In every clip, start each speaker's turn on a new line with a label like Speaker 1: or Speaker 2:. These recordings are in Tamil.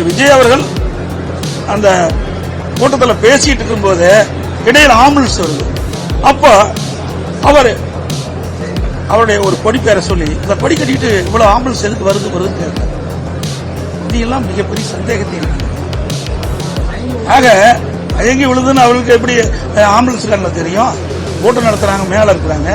Speaker 1: விஜய் அவர்கள் அந்த கூட்டத்தில் பேசிட்டு இருக்கும்போது இடையில் ஆம்புலன்ஸ் வருது. அப்ப அவர் அவருடைய ஒரு கொடி பேரை சொல்லி இந்த கொடி கட்டிட்டு இவ்வளவு ஆம்புலன்ஸ் எதுக்கு வருது வருதுன்னு கேட்டார். இதெல்லாம் மிகப்பெரிய சந்தேகத்தை ஆக எங்க விழுதுன்னு அவருக்கு எப்படி ஆம்புலன்ஸ் ஆம்புலன்ஸ்காரங்கள தெரியும்? கூட்டம் நடத்துறாங்க மேல இருக்கிறாங்க.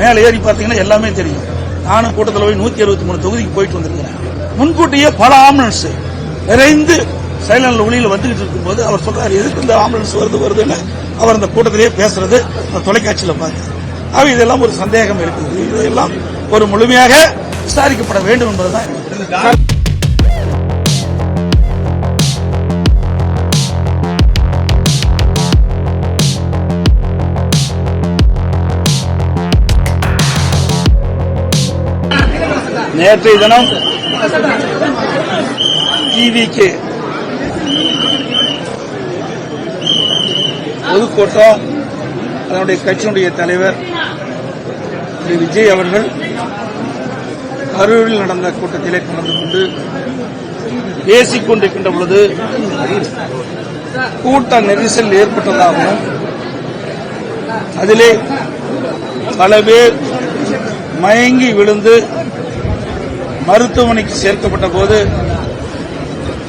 Speaker 1: மேல ஏறி பார்த்தீங்கன்னா எல்லாமே தெரியும். நானும் கூட்டத்தில் போய் நூத்தி அறுபத்தி மூணு தொகுதிக்கு போயிட்டு வந்திருக்கிறேன். முன்கூட்டியே பல ஆம்புலன்ஸ் விரைந்து சைலண்ட்ல ஒளியில வந்துகிட்டு இருக்கும்போது அவர் சொல்றாரு எதுக்கு இந்த ஆம்புலன்ஸ் வருது வருதுன்னு? அவர் அந்த கூட்டத்திலேயே பேசுறது அந்த தொலைக்காட்சியில பார்த்து ஆக இதெல்லாம் ஒரு சந்தேகம் இருக்குது. இதெல்லாம் ஒரு முழுமையாக விசாரிக்கப்பட வேண்டும் என்பதுதான். நேற்றைய தினம் டிவிக்கு பொதுக்கோட்டா அதனுடைய கட்சியினுடைய தலைவர் திரு விஜய் அவர்கள் கரூரில் நடந்த கூட்டத்திலே கலந்து கொண்டு பேசிக் கொண்டிருக்கின்ற பொழுது கூட்ட நெரிசல் ஏற்பட்டதாகவும் அதிலே பல பேர் மயங்கி விழுந்து மருத்துவமனைக்கு சேர்க்கப்பட்ட போது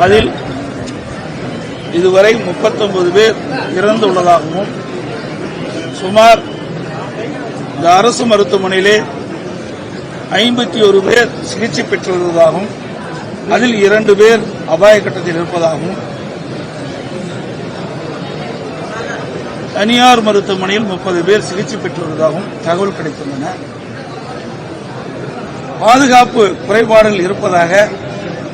Speaker 1: அதில் இதுவரை 39 பேர் இறந்துள்ளதாகவும் சுமார் இந்த அரசு மருத்துவமனையிலே ஐம்பத்தி ஒரு பேர் சிகிச்சை பெற்றுள்ளதாகவும் அதில் இரண்டு பேர் அபாய கட்டத்தில் இருப்பதாகவும் தனியார் மருத்துவமனையில் முப்பது பேர் சிகிச்சை பெற்றுள்ளதாகவும் தகவல் கிடைத்துள்ளன. பாதுகாப்பு குறைபாடுகள் இருப்பதாக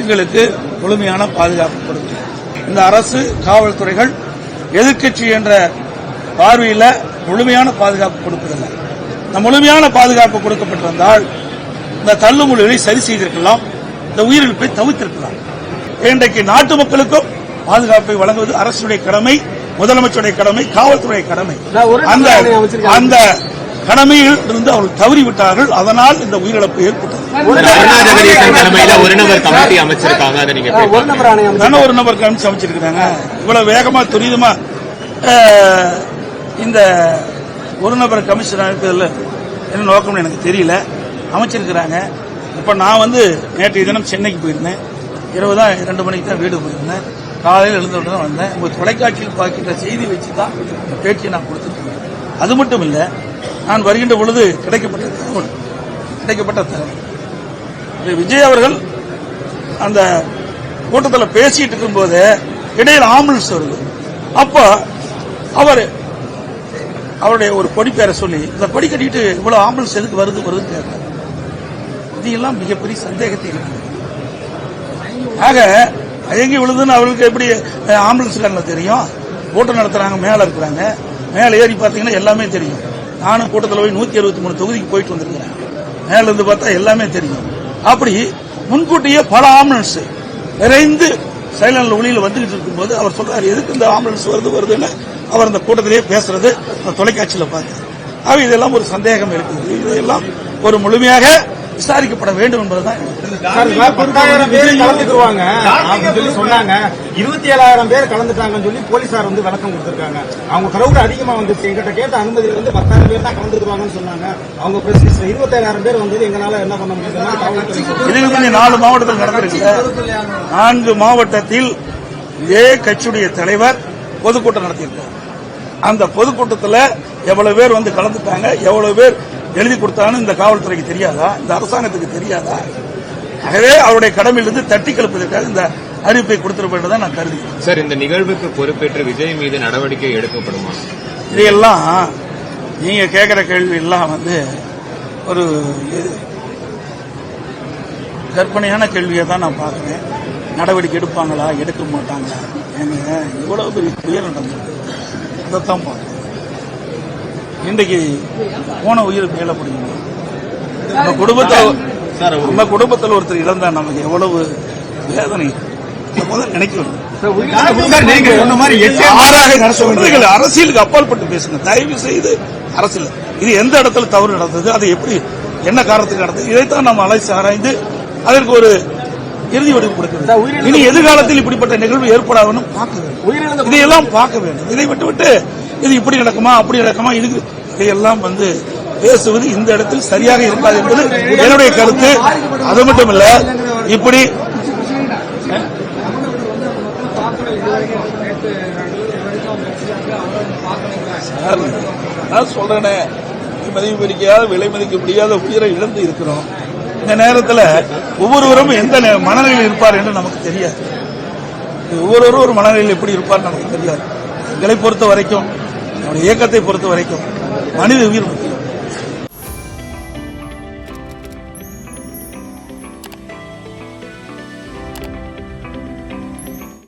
Speaker 1: எங்களுக்கு முழுமையான பாதுகாப்பு கொடுக்கும் இந்த அரசு காவல்துறைகள் எதிர்க்கட்சி என்ற பார்வையில் முழுமையான பாதுகாப்பு கொடுப்பதில்லை. இந்த முழுமையான பாதுகாப்பு கொடுக்கப்பட்டிருந்தால் இந்த தள்ளுமுள்ளுகளை சரி செய்திருக்கலாம் இந்த உயிரிழப்பை தவிர்த்திருக்கலாம். இன்றைக்கு நாட்டு மக்களுக்கும் பாதுகாப்பை வழங்குவது அரசுடைய கடமை முதலமைச்சருடைய கடமை காவல்துறை கடமை. அந்த அந்த கடமையில் இருந்து அவர்கள் தவறிவிட்டார்கள். அதனால் இந்த உயிரிழப்பு ஏற்பட்டது
Speaker 2: தலைமையில ஒரு நபர் கமிட்டி அமைச்சிருக்காங்க அதை நீங்க எப்படி
Speaker 3: ஒரு நபர் ஆணையம்
Speaker 1: தானே ஒரு நபர் கமிச்சு அமைச்சிருக்கிறாங்க. இவ்வளவு வேகமா துரிதமா இந்த ஒரு நபர் கமிஷன் இருக்கிறதுல என்ன நோக்கம்னு எனக்கு தெரியல. அமைச்சிருக்கிறாங்க. இப்ப நான் வந்து நேற்றைய தினம் சென்னைக்கு போயிருந்தேன். இரவு தான் ரெண்டு மணிக்கு தான் வீடு போயிருந்தேன். காலையில் எழுந்த உடனே தான் வந்தேன். உங்க தொலைக்காட்சியில் பார்க்கின்ற செய்தி வச்சு தான் இந்த பேட்டியை நான் கொடுத்துருக்கேன். அது மட்டும் இல்ல நான் வருகின்ற பொழுது கிடைக்கப்பட்ட தகவல் கிடைக்கப்பட்ட தகவல். விஜய் அவர்கள் அந்த கூட்டத்தில் பேசிட்டு இருக்கும்போது இடையில் ஆம்புலன்ஸ் வருது. அப்ப அவர் அவருடைய ஒரு கொடி பேரை சொல்லி இந்த கொடி கட்டிட்டு இவ்வளவு ஆம்புலன்ஸ் எதுக்கு வருது வருதுன்னு கேட்டார். இதெல்லாம் மிகப்பெரிய சந்தேகத்தை ஆக அயங்கி விழுதுன்னு அவர்களுக்கு எப்படி அஹ், தெரியும்? கூட்டம் நடத்துறாங்க மேல இருக்கிறாங்க. மேல ஏறி பார்த்தீங்கன்னா எல்லாமே தெரியும். நானும் கூட்டத்தில் போய் நூத்தி அறுபத்தி மூணு தொகுதிக்கு போயிட்டு வந்திருக்கிறேன். மேல இருந்து பார்த்தா எல்லாமே தெரியும். அப்படி முன்கூட்டியே பல ஆம்புலன்ஸ் விரைந்து சைலண்ட்ல ஒளியில் வந்துகிட்டு இருக்கும்போது அவர் சொல்றாரு எதுக்கு இந்த ஆம்புலன்ஸ் வருது வருதுன்னு? அவர் அந்த கூட்டத்திலேயே பேசுறது அந்த தொலைக்காட்சியில பார்த்தார். ஆக இதெல்லாம் ஒரு சந்தேகம் இருக்குது. இதெல்லாம் ஒரு முழுமையாக விசாரிக்கப்பட வேண்டும் என்பதுதான்
Speaker 3: சொன்னாங்க இருபத்தி ஏழாயிரம் பேர் கலந்துட்டாங்கன்னு சொல்லி போலீசார் வந்து விளக்கம் கொடுத்திருக்காங்க. அவங்க கிரௌட் அதிகமா வந்துச்சு. எங்கிட்ட கேட்ட அனுமதியில வந்து பத்தாயிரம் பேர் தான் கலந்துக்குவாங்கன்னு சொன்னாங்க. அவங்க பிரஸ் இருபத்தேழாயிரம் பேர் வந்தது. எங்களால என்ன பண்ண முடியுதுன்னா
Speaker 1: நாலு மாவட்டத்தில் நடந்திருக்கு. நான்கு மாவட்டத்தில் இதே கட்சியுடைய தலைவர் பொதுக்கூட்டம் நடத்தியிருக்கார். அந்த பொதுக்கூட்டத்தில் எவ்வளவு பேர் வந்து கலந்துட்டாங்க? எவ்வளவு பேர் எழுதி கொடுத்தான்னு இந்த காவல்துறைக்கு தெரியாதா? இந்த அரசாங்கத்துக்கு தெரியாதா? ஆகவே அவருடைய கடமையிலிருந்து தட்டி கழிப்பதற்காக இந்த அறிவிப்பை கொடுத்திருப்பதை நான் கருதுகிறேன்.
Speaker 2: சார் இந்த நிகழ்வுக்கு பொறுப்பேற்று விஜய் மீது நடவடிக்கை எடுக்கப்படுமா?
Speaker 1: இதையெல்லாம் நீங்க கேட்கிற கேள்வி எல்லாம் வந்து ஒரு கற்பனையான கேள்வியை தான் நான் பார்க்கிறேன். நடவடிக்கை எடுப்பாங்களா? எடுக்க மாட்டாங்களா? ஏங்க இவ்வளவு பெரிய புயல் நடந்தது அதைத்தான் பார்க்கணும் இன்றைக்கு போன உயிர் மேல முடியும் நம்ம குடும்பத்தில்
Speaker 2: சார்
Speaker 1: நம்ம குடும்பத்தில் ஒருத்தர் இழந்தா நமக்கு எவ்வளவு வேதனை? நினைக்கணும்.
Speaker 3: சார் நீங்க? சொன்ன மாதிரி எட்டு
Speaker 1: ஆறாக நடத்த வேண்டியது அரசியலுக்கு அப்பாற்பட்டு பேசுங்க. தயவு செய்து அரசியல். இது எந்த இடத்துல தவறு நடந்தது? அது எப்படி என்ன காரணத்துக்கு நடந்தது? இதைத்தான் நாம் அலைச்சு ஆராய்ந்து அதற்கு ஒரு இறுதி வடிவு கொடுக்கணும் இனி எதிர்காலத்தில் இப்படிப்பட்ட நிகழ்வு ஏற்படாதுன்னு பார்க்க வேண்டும். இதையெல்லாம் பார்க்க வேண்டும். இதை விட்டு விட்டு இது இப்படி நடக்குமா அப்படி நடக்குமா இது இதையெல்லாம் வந்து பேசுவது இந்த இடத்தில் சரியாக இருக்காது என்பது என்னுடைய கருத்து. அது மட்டும் இல்ல இப்படி நான் சொல்றேனே. மதிப்பு பிடிக்காத விலை மதிக்க முடியாத உயிரை இழந்து இருக்கிறோம். இந்த நேரத்தில் ஒவ்வொருவரும் எந்த நே- மனநிலையில் இருப்பார் என்று நமக்கு தெரியாது. ஒவ்வொருவரும் ஒரு மனநிலையில் எப்படி இருப்பார் நமக்கு தெரியாது. எங்களை பொறுத்த வரைக்கும் அவருடைய இயக்கத்தை பொறுத்த வரைக்கும் மனித உயிர் முக்கியம்